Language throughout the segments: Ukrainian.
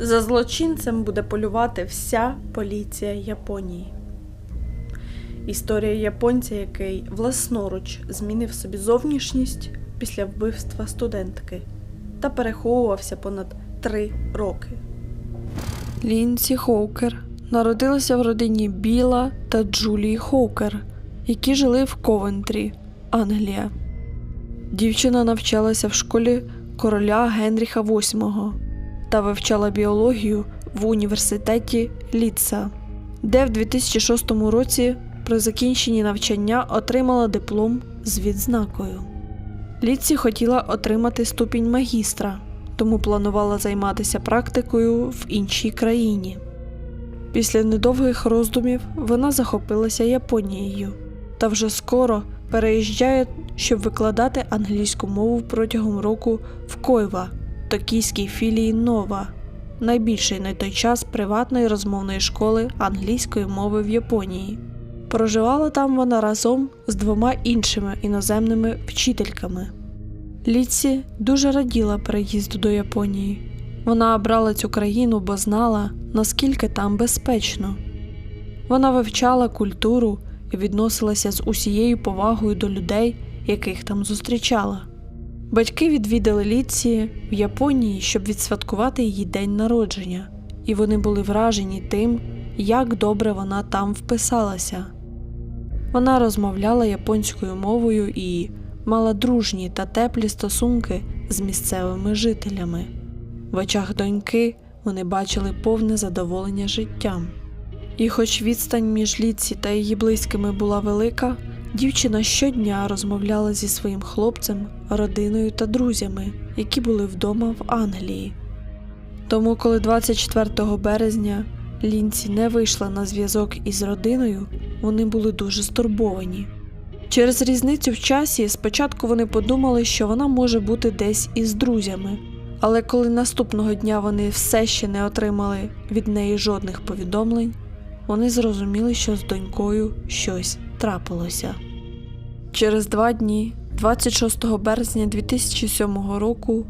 За злочинцем буде полювати вся поліція Японії. Історія японця, який власноруч змінив собі зовнішність після вбивства студентки та переховувався понад три роки. Лінсі Хоукер народилася в родині Біла та Джулії Хоукер, які жили в Ковентрі, Англія. Дівчина навчалася в школі короля Генріха VIII та вивчала біологію в університеті Літса, де в 2006 році при закінченні навчання отримала диплом з відзнакою. Літсі хотіла отримати ступінь магістра, тому планувала займатися практикою в іншій країні. Після недовгих роздумів вона захопилася Японією та вже скоро переїжджає, щоб викладати англійську мову протягом року в Койва, токійській філії Нова, найбільшої на той час приватної розмовної школи англійської мови в Японії. Проживала там вона разом з двома іншими іноземними вчительками. Ліці дуже раділа переїзду до Японії. Вона обрала цю країну, бо знала, наскільки там безпечно. Вона вивчала культуру і відносилася з усією повагою до людей, яких там зустрічала. Батьки відвідали Ліці в Японії, щоб відсвяткувати її день народження, і вони були вражені тим, як добре вона там вписалася. Вона розмовляла японською мовою і мала дружні та теплі стосунки з місцевими жителями. В очах доньки вони бачили повне задоволення життям. І хоч відстань між Ліці та її близькими була велика, дівчина щодня розмовляла зі своїм хлопцем, родиною та друзями, які були вдома в Англії. Тому, коли 24 березня Лінці не вийшла на зв'язок із родиною, вони були дуже стурбовані. Через різницю в часі спочатку вони подумали, що вона може бути десь із друзями, але коли наступного дня вони все ще не отримали від неї жодних повідомлень, вони зрозуміли, що з донькою щось трапилося. Через два дні, 26 березня 2007 року,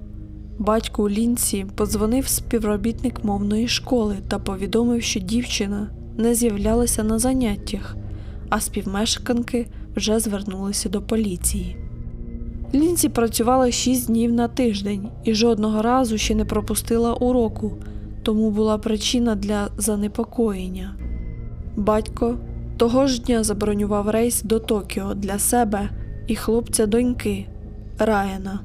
батьку Лінсі подзвонив співробітник мовної школи та повідомив, що дівчина не з'являлася на заняттях, а співмешканки вже звернулися до поліції. Лінсі працювала 6 днів на тиждень і жодного разу ще не пропустила уроку, тому була причина для занепокоєння. Батько того ж дня забронював рейс до Токіо для себе і хлопця доньки Райана.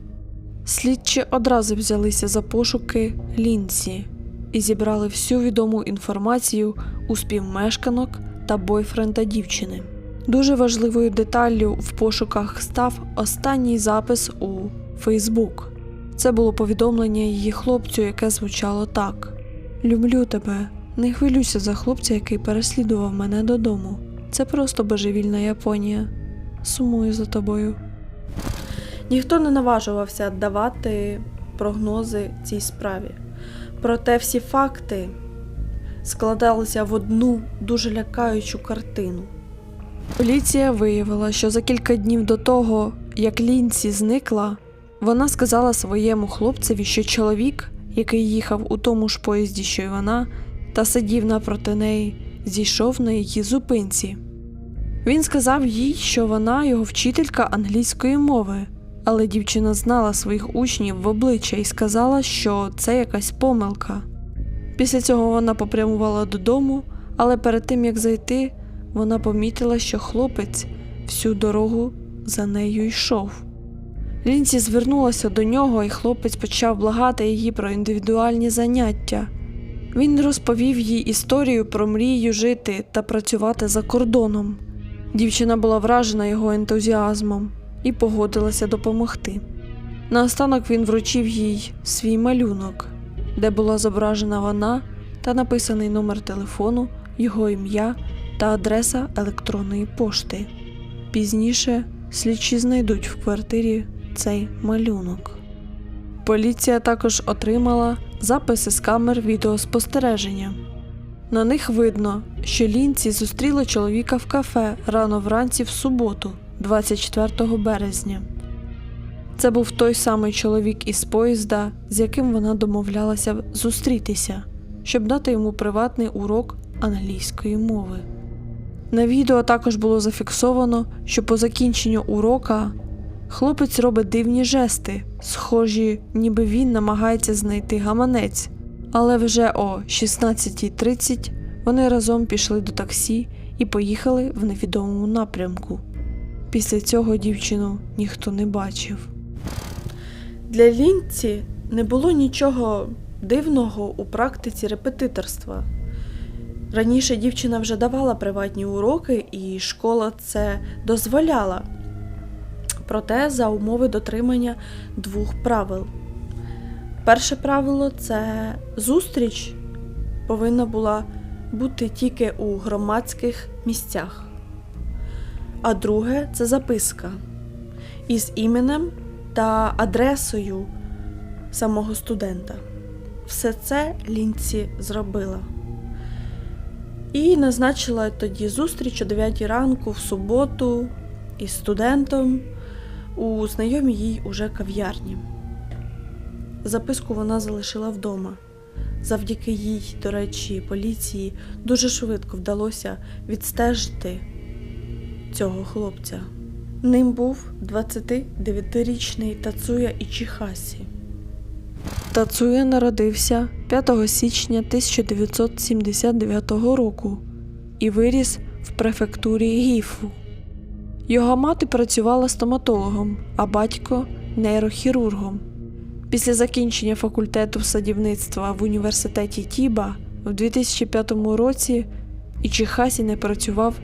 Слідчі одразу взялися за пошуки Лінсі і зібрали всю відому інформацію у співмешканок та бойфренда дівчини. Дуже важливою деталлю в пошуках став останній запис у Фейсбук. Це було повідомлення її хлопцю, яке звучало так: Люблю тебе. Не хвилюйся за хлопця, який переслідував мене додому. Це просто божевільна Японія. Сумую за тобою. Ніхто не наважувався давати прогнози цій справі. Проте всі факти складалися в одну дуже лякаючу картину. Поліція виявила, що за кілька днів до того, як Лінсі зникла, вона сказала своєму хлопцеві, що чоловік, який їхав у тому ж поїзді, що й вона, та сидів напроти неї, зійшов на її зупинці. Він сказав їй, що вона його вчителька англійської мови, але дівчина знала своїх учнів в обличчя і сказала, що це якась помилка. Після цього вона попрямувала додому, але перед тим як зайти, вона помітила, що хлопець всю дорогу за нею йшов. Лінсі звернулася до нього, і хлопець почав благати її про індивідуальні заняття. Він розповів їй історію про мрію жити та працювати за кордоном. Дівчина була вражена його ентузіазмом і погодилася допомогти. Наостанок він вручив їй свій малюнок, де була зображена вона та написаний номер телефону, його ім'я та адреса електронної пошти. Пізніше слідчі знайдуть в квартирі цей малюнок. Поліція також отримала записи з камер відеоспостереження. На них видно, що Лінці зустріла чоловіка в кафе рано вранці в суботу, 24 березня. Це був той самий чоловік із поїзда, з яким вона домовлялася зустрітися. щоб дати йому приватний урок англійської мови. На відео також було зафіксовано, що по закінченню урока хлопець робить дивні жести, схожі, ніби він намагається знайти гаманець. Але вже о 16.30 вони разом пішли до таксі і поїхали в невідомому напрямку. Після цього дівчину ніхто не бачив. Для Лінці не було нічого дивного у практиці репетиторства. Раніше дівчина вже давала приватні уроки, і школа це дозволяла. Проте за умови дотримання двох правил. Перше правило це зустріч повинна була бути тільки у громадських місцях. А друге це записка із іменем та адресою самого студента. Все це лінці зробила. І назначила тоді зустріч о 9 ранку в суботу із студентом у знайомій їй уже кав'ярні. Записку вона залишила вдома. Завдяки їй, до речі, поліції дуже швидко вдалося відстежити цього хлопця. Ним був 29-річний Тацуя Ічихасі. Тацуя народився 5 січня 1979 року і виріс в префектурі Гіфу. Його мати працювала стоматологом, а батько нейрохірургом. Після закінчення факультету садівництва в університеті Тіба в 2005 році Ічихасі не працював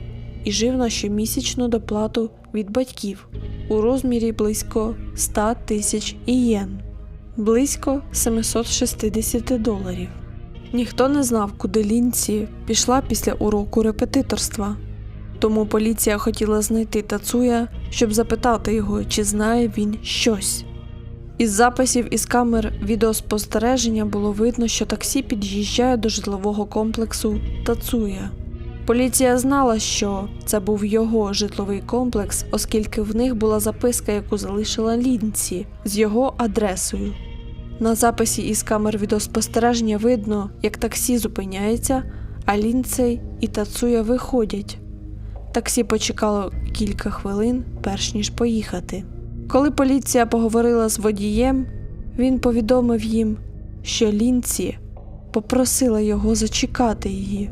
і жив на щомісячну доплату від батьків у розмірі близько 100 тисяч ієн, близько 760 доларів. Ніхто не знав, куди лінці пішла після уроку репетиторства. Тому поліція хотіла знайти Тацуя, щоб запитати його, чи знає він щось. Із записів із камер відеоспостереження було видно, що таксі під'їжджає до житлового комплексу Тацуя. Поліція знала, що це був його житловий комплекс, оскільки в них була записка, яку залишила лінці з його адресою. На записі із камер відеоспостереження видно, як таксі зупиняється, а лінцей і Тацуя виходять. Таксі почекало кілька хвилин, перш ніж поїхати. Коли поліція поговорила з водієм, він повідомив їм, що Лінці попросила його зачекати її,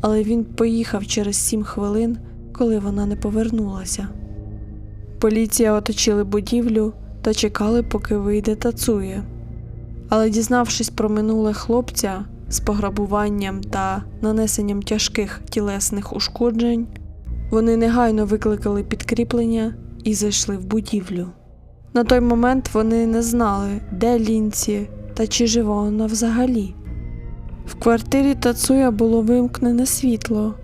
але він поїхав через сім хвилин, коли вона не повернулася. Поліція оточили будівлю та чекали, поки вийде Тацує. Але, дізнавшись про минуле хлопця з пограбуванням та нанесенням тяжких тілесних ушкоджень, вони негайно викликали підкріплення і зайшли в будівлю. На той момент вони не знали, де лінці та чи жива вона взагалі. В квартирі Тацуя було вимкнене світло,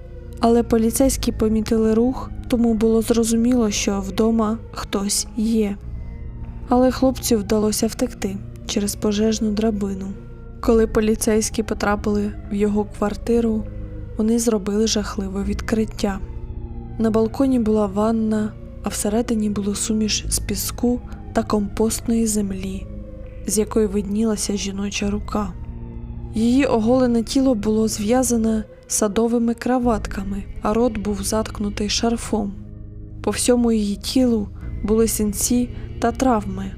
але поліцейські помітили рух, тому було зрозуміло, що вдома хтось є. Але хлопцю вдалося втекти через пожежну драбину. Коли поліцейські потрапили в його квартиру, вони зробили жахливе відкриття. На балконі була ванна, а всередині було суміш з піску та компостної землі, з якої виднілася жіноча рука. Її оголене тіло було зв'язане садовими краватками, а рот був заткнутий шарфом. По всьому її тілу були синці та травми.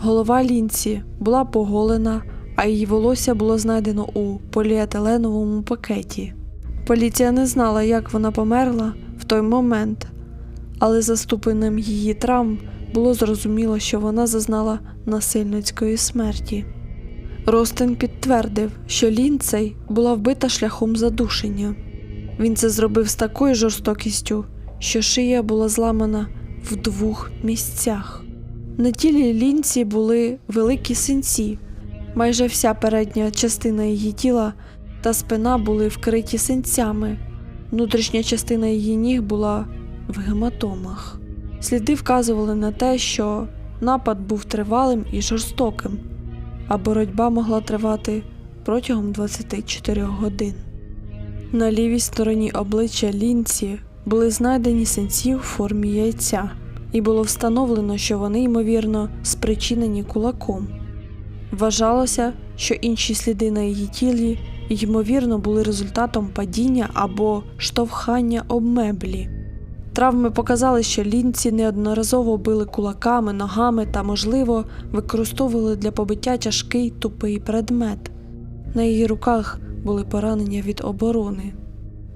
Голова лінці була поголена, а її волосся було знайдено у поліетиленовому пакеті. Поліція не знала, як вона померла той момент, але за ступенем її травм було зрозуміло, що вона зазнала насильницької смерті. Ростин підтвердив, що лінцей була вбита шляхом задушення. Він це зробив з такою жорстокістю, що шия була зламана в двох місцях. На тілі лінці були великі синці. Майже вся передня частина її тіла та спина були вкриті синцями. Внутрішня частина її ніг була в гематомах. Сліди вказували на те, що напад був тривалим і жорстоким, а боротьба могла тривати протягом 24 годин. На лівій стороні обличчя лінці були знайдені синці у формі яйця, і було встановлено, що вони, ймовірно, спричинені кулаком. Вважалося, що інші сліди на її тілі ймовірно, були результатом падіння або штовхання об меблі. Травми показали, що лінці неодноразово били кулаками, ногами та, можливо, використовували для побиття тяжкий тупий предмет. На її руках були поранення від оборони.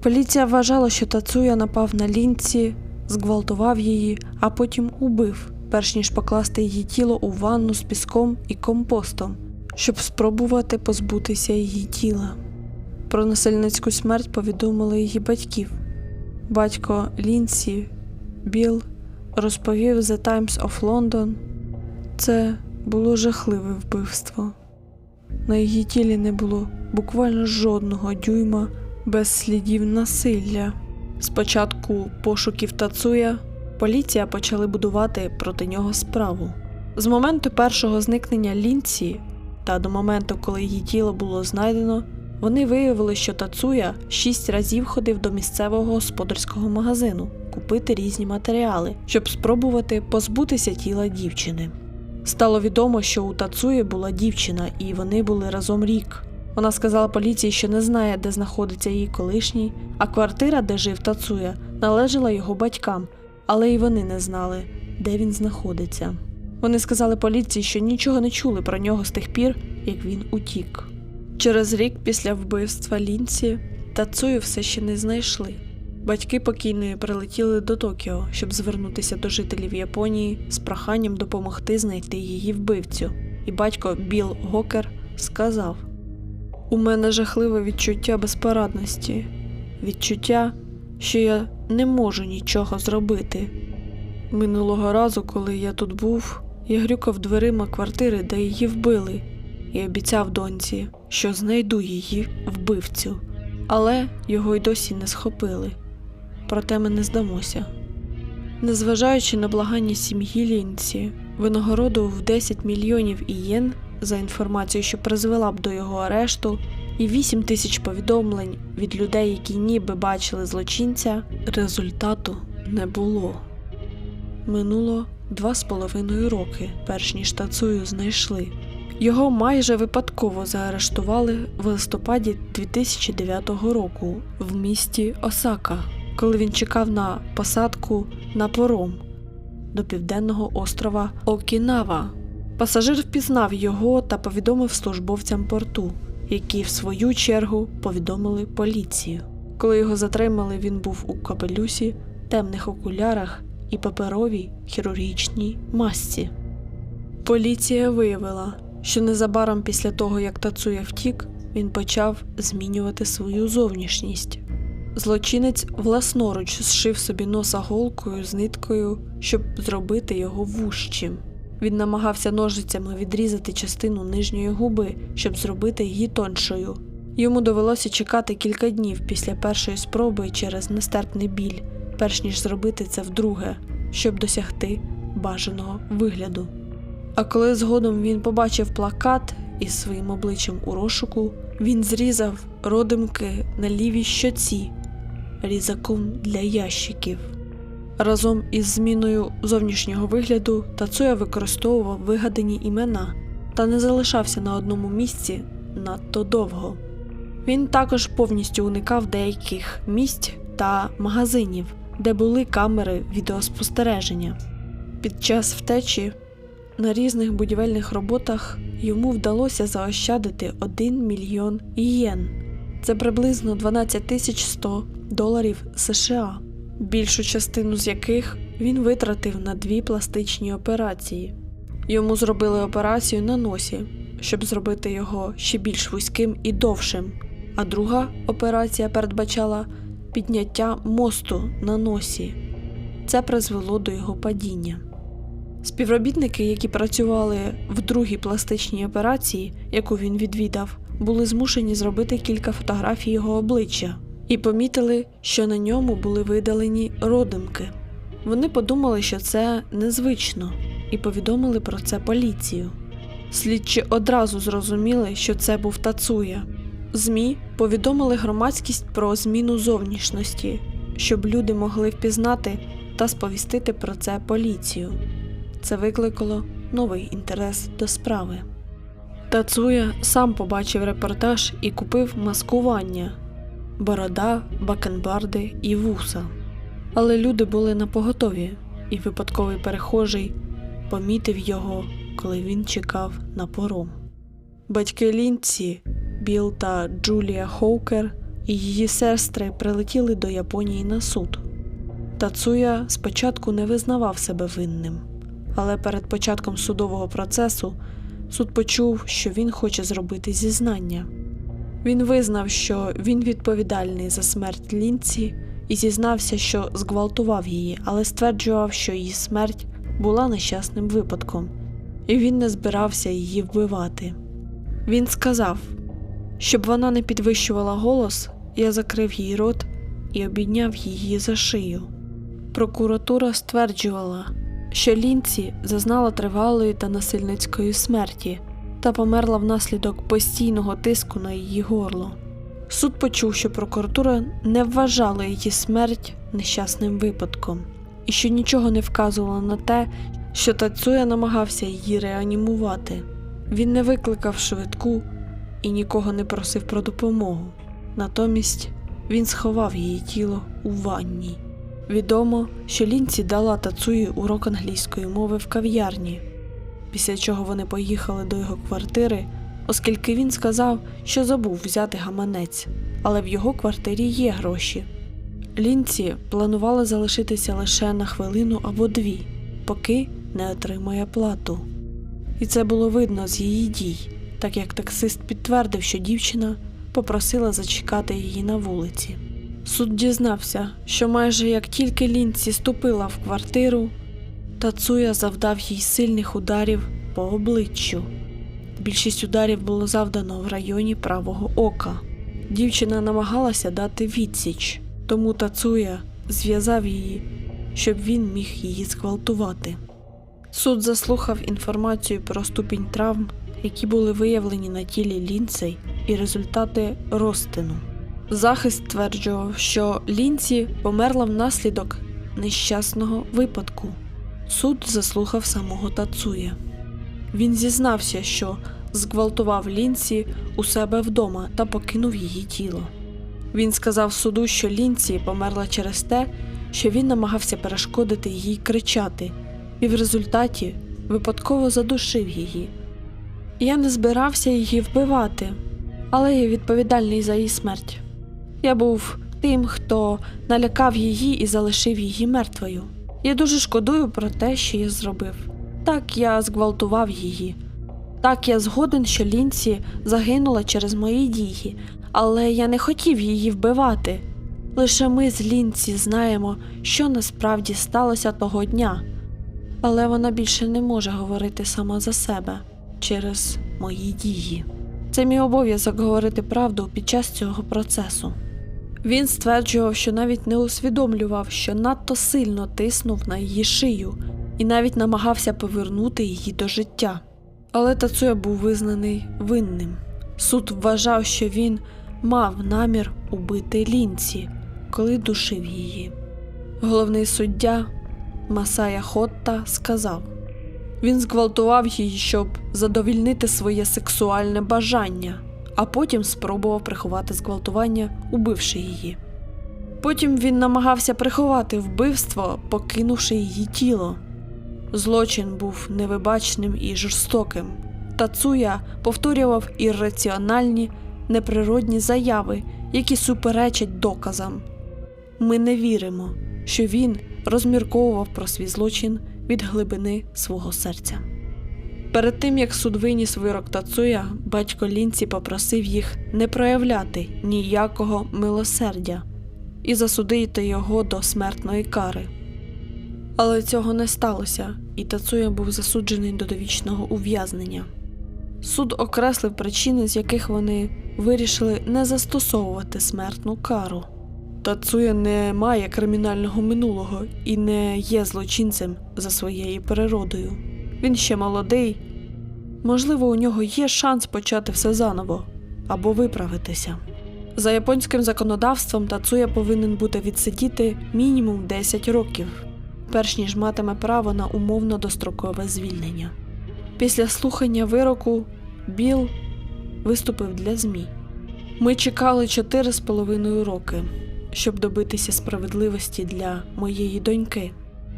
Поліція вважала, що Тацуя напав на лінці, зґвалтував її, а потім убив, перш ніж покласти її тіло у ванну з піском і компостом, щоб спробувати позбутися її тіла. Про насильницьку смерть повідомили її батьків. Батько Лінсі Біл розповів The Times of London. Це було жахливе вбивство. На її тілі не було буквально жодного дюйма без слідів насилля. Спочатку пошуків Тацуя поліція почали будувати проти нього справу. З моменту першого зникнення Лінці та до моменту, коли її тіло було знайдено, вони виявили, що Тацуя шість разів ходив до місцевого господарського магазину купити різні матеріали, щоб спробувати позбутися тіла дівчини. Стало відомо, що у Тацуї була дівчина, і вони були разом рік. Вона сказала поліції, що не знає, де знаходиться її колишній, а квартира, де жив Тацуя, належала його батькам, але і вони не знали, де він знаходиться. Вони сказали поліції, що нічого не чули про нього з тих пір, як він утік. Через рік після вбивства Лінці Тацую все ще не знайшли. Батьки покійної прилетіли до Токіо, щоб звернутися до жителів Японії з проханням допомогти знайти її вбивцю. І батько Біл Гокер сказав: У мене жахливе відчуття безпорадності, відчуття, що я не можу нічого зробити. Минулого разу, коли я тут був, я грюкав дверима квартири, де її вбили, і обіцяв доньці, що знайду її вбивцю, але його й досі не схопили. Проте ми не здамося. Незважаючи на благання сім'ї Лінці, винагороду в 10 мільйонів ієн за інформацію, що призвела б до його арешту, і 8 тисяч повідомлень від людей, які ніби бачили злочинця, результату не було. Минуло два з половиною роки, перш ніж Тацую знайшли. Його майже випадково заарештували в листопаді 2009 року в місті Осака, коли він чекав на посадку на пором до південного острова Окінава. Пасажир впізнав його та повідомив службовцям порту, які в свою чергу повідомили поліцію. Коли його затримали, він був у капелюсі, темних окулярах і паперовій хірургічній масці. Поліція виявила, що незабаром після того, як Тацуя втік, він почав змінювати свою зовнішність. Злочинець власноруч зшив собі носа голкою з ниткою, щоб зробити його вужчим. Він намагався ножицями відрізати частину нижньої губи, щоб зробити її тоншою. Йому довелося чекати кілька днів після першої спроби через нестерпний біль, перш ніж зробити це вдруге, щоб досягти бажаного вигляду. А коли згодом він побачив плакат із своїм обличчям у розшуку, він зрізав родимки на лівій щоці різаком для ящиків. Разом із зміною зовнішнього вигляду Тацуя використовував вигадані імена та не залишався на одному місці надто довго. Він також повністю уникав деяких місць та магазинів, де були камери відеоспостереження. Під час втечі на різних будівельних роботах йому вдалося заощадити 1 мільйон ієн. Це приблизно 12 тисяч 100 доларів США, більшу частину з яких він витратив на дві пластичні операції. Йому зробили операцію на носі, щоб зробити його ще більш вузьким і довшим, а друга операція передбачала підняття мосту на носі. Це призвело до його падіння. Співробітники, які працювали в другій пластичній операції, яку він відвідав, були змушені зробити кілька фотографій його обличчя і помітили, що на ньому були видалені родимки. Вони подумали, що це незвично, і повідомили про це поліцію. Слідчі одразу зрозуміли, що це був Тацуя. ЗМІ повідомили громадськість про зміну зовнішності, щоб люди могли впізнати та сповістити про це поліцію. Це викликало новий інтерес до справи. Тацуя сам побачив репортаж і купив маскування борода, бакенбарди і вуса. Але люди були на поготові, і випадковий перехожий помітив його, коли він чекав на пором. Батьки Лінці, Біл та Джулія Хоукер і її сестри прилетіли до Японії на суд. Тацуя спочатку не визнавав себе винним, але перед початком судового процесу суд почув, що він хоче зробити зізнання. Він визнав, що він відповідальний за смерть Лінці і зізнався, що зґвалтував її, але стверджував, що її смерть була нещасним випадком, і він не збирався її вбивати. Він сказав, щоб вона не підвищувала голос, я закрив їй рот і обідняв її за шию. Прокуратура стверджувала, що Лінці зазнала тривалої та насильницької смерті та померла внаслідок постійного тиску на її горло. Суд почув, що прокуратура не вважала її смерть нещасним випадком і що нічого не вказувало на те, що Тацуя намагався її реанімувати. Він не викликав швидку і нікого не просив про допомогу. Натомість він сховав її тіло у ванні. Відомо, що Лінці дала Тацуї урок англійської мови в кав'ярні, після чого вони поїхали до його квартири, оскільки він сказав, що забув взяти гаманець, але в його квартирі є гроші. Лінці планувала залишитися лише на хвилину або дві, поки не отримає плату. І це було видно з її дій, так як таксист підтвердив, що дівчина попросила зачекати її на вулиці. Суд дізнався, що майже як тільки Лінці ступила в квартиру, Тацуя завдав їй сильних ударів по обличчю. Більшість ударів було завдано в районі правого ока. Дівчина намагалася дати відсіч, тому Тацуя зв'язав її, щоб він міг її зґвалтувати. Суд заслухав інформацію про ступінь травм, які були виявлені на тілі Лінцей, і результати розтину. Захист стверджував, що Лінці померла внаслідок нещасного випадку. Суд заслухав самого Тацуя. Він зізнався, що зґвалтував Лінці у себе вдома та покинув її тіло. Він сказав суду, що Лінці померла через те, що він намагався перешкодити їй кричати, і в результаті випадково задушив її. Я не збирався її вбивати, але я відповідальний за її смерть. Я був тим, хто налякав її і залишив її мертвою. Я дуже шкодую про те, що я зробив. Так я зґвалтував її. Так я згоден, що Лінці загинула через мої дії, але я не хотів її вбивати. Лише ми з Лінці знаємо, що насправді сталося того дня. Але вона більше не може говорити сама за себе через мої дії. Це мій обов'язок говорити правду під час цього процесу. Він стверджував, що навіть не усвідомлював, що надто сильно тиснув на її шию і навіть намагався повернути її до життя. Але Тацуя був визнаний винним. Суд вважав, що він мав намір убити лінці, коли душив її. Головний суддя Масая Хотта сказав: він зґвалтував її, щоб задовільнити своє сексуальне бажання, а потім спробував приховати зґвалтування, убивши її. Потім він намагався приховати вбивство, покинувши її тіло. Злочин був невибачним і жорстоким. Тацуя повторював ірраціональні, неприродні заяви, які суперечать доказам. Ми не віримо, що він розмірковував про свій злочин від глибини свого серця. Перед тим як суд виніс вирок Тацуя, батько Лінці попросив їх не проявляти ніякого милосердя і засудити його до смертної кари. Але цього не сталося, і Тацуя був засуджений до довічного ув'язнення. Суд окреслив причини, з яких вони вирішили не застосовувати смертну кару. Тацуя не має кримінального минулого і не є злочинцем за своєю природою. Він ще молодий. Можливо, у нього є шанс почати все заново або виправитися. За японським законодавством Тацуя повинен бути відсидіти мінімум 10 років, перш ніж матиме право на умовно дострокове звільнення. Після слухання вироку Біл виступив для ЗМІ. Ми чекали чотири з половиною роки, щоб добитися справедливості для моєї доньки,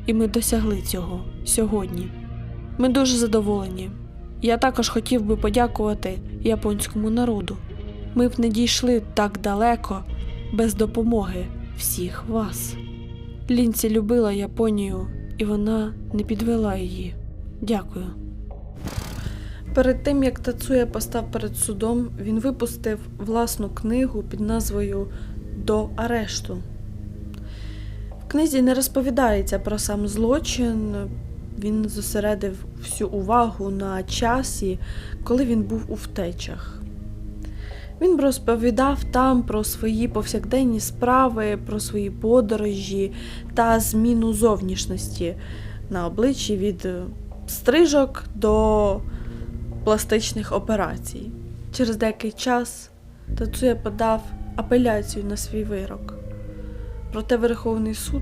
і ми досягли цього сьогодні. Ми дуже задоволені. Я також хотів би подякувати японському народу. Ми б не дійшли так далеко без допомоги всіх вас. Лінці любила Японію, і вона не підвела її. Дякую. Перед тим як Тацуя постав перед судом, він випустив власну книгу під назвою До арешту. В книзі не розповідається про сам злочин. Він зосередив всю увагу на часі, коли він був у втечах. Він розповідав там про свої повсякденні справи, про свої подорожі та зміну зовнішності на обличчі від стрижок до пластичних операцій. Через деякий час Тацуя подав апеляцію на свій вирок. Проте Верховний суд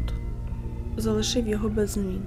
залишив його без змін.